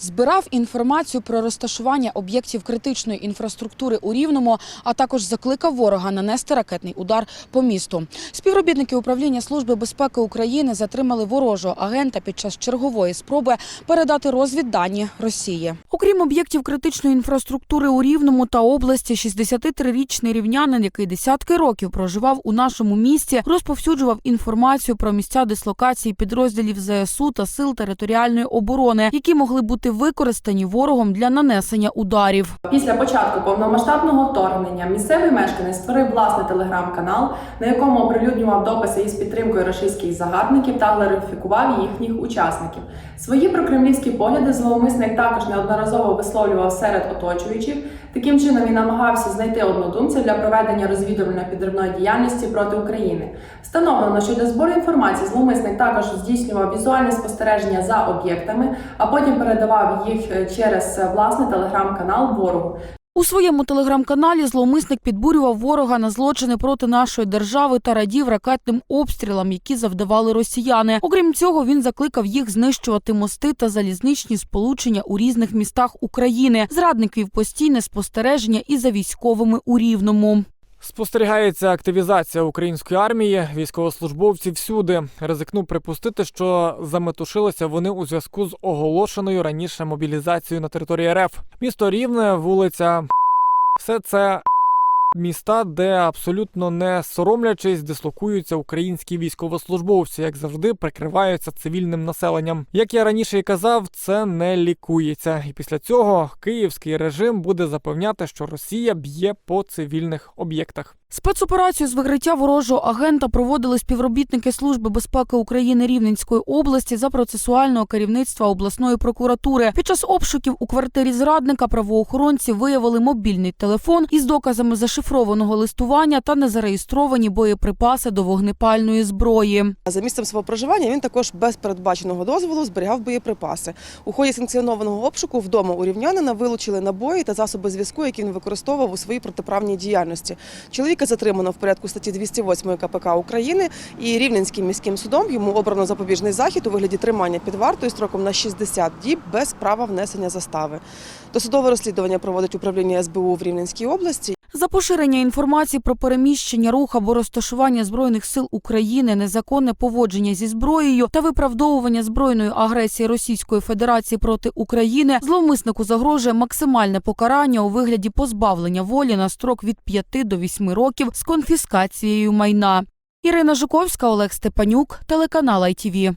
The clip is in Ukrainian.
Збирав інформацію про розташування об'єктів критичної інфраструктури у Рівному, а також закликав ворога нанести ракетний удар по місту. Співробітники управління Служби безпеки України затримали ворожого агента під час чергової спроби передати розвіддані Росії. Окрім об'єктів критичної інфраструктури у Рівному та області, 63-річний рівнянин, який десятки років проживав у нашому місті, розповсюджував інформацію про місця дислокації підрозділів ЗСУ та сил територіальної оборони, які могли бути використані ворогом для нанесення ударів. Після початку повномасштабного вторгнення місцевий мешканець створив власний телеграм-канал, на якому оприлюднював дописи із підтримкою російських загарбників та гларифікував їхніх учасників. Свої прокремлівські погляди зловмисник також неодноразово висловлював серед оточуючих. Таким чином він намагався знайти однодумця для проведення розвідувально-підривної діяльності проти України. Встановлено, що для збору інформації зловмисник також здійснював візуальне спостереження за об'єктами, а потім передавав їх через е, власний телеграм-канал ворогу. У своєму телеграм-каналі зловмисник підбурював ворога на злочини проти нашої держави та радів ракетним обстрілам, які завдавали росіяни. Окрім цього, він закликав їх знищувати мости та залізничні сполучення у різних містах України. Зрадників постійне спостереження і за військовими у Рівному. Спостерігається активізація української армії, військовослужбовці всюди. Ризикну припустити, що заметушилися вони у зв'язку з оголошеною раніше мобілізацією на території РФ. Місто Рівне, вулиця все це міста, де абсолютно не соромлячись, дислокуються українські військовослужбовці, як завжди, прикриваються цивільним населенням. Як я раніше і казав, це не лікується. І після цього київський режим буде запевняти, що Росія б'є по цивільних об'єктах. Спецоперацію з викриття ворожого агента проводили співробітники Служби безпеки України Рівненської області за процесуального керівництва обласної прокуратури. Під час обшуків у квартирі зрадника правоохоронці виявили мобільний телефон із доказами зашифрованого листування та незареєстровані боєприпаси до вогнепальної зброї. За місцем свого проживання він також без передбаченого дозволу зберігав боєприпаси. У ході санкціонованого обшуку вдома у рівнянина вилучили набої та засоби зв'язку, які він використовував у своїй протиправній діяльності. Чоловіка затримано в порядку статті 208 КПК України і Рівненським міським судом йому обрано запобіжний захід у вигляді тримання під вартою строком на 60 діб без права внесення застави. Досудове розслідування проводить управління СБУ в Рівненській області. За поширення інформації про переміщення, рух або розташування збройних сил України, незаконне поводження зі зброєю та виправдовування збройної агресії Російської Федерації проти України, зловмиснику загрожує максимальне покарання у вигляді позбавлення волі на строк від 5 до 8 років з конфіскацією майна. Ірина Жуковська, Олег Степанюк, телеканал ITV.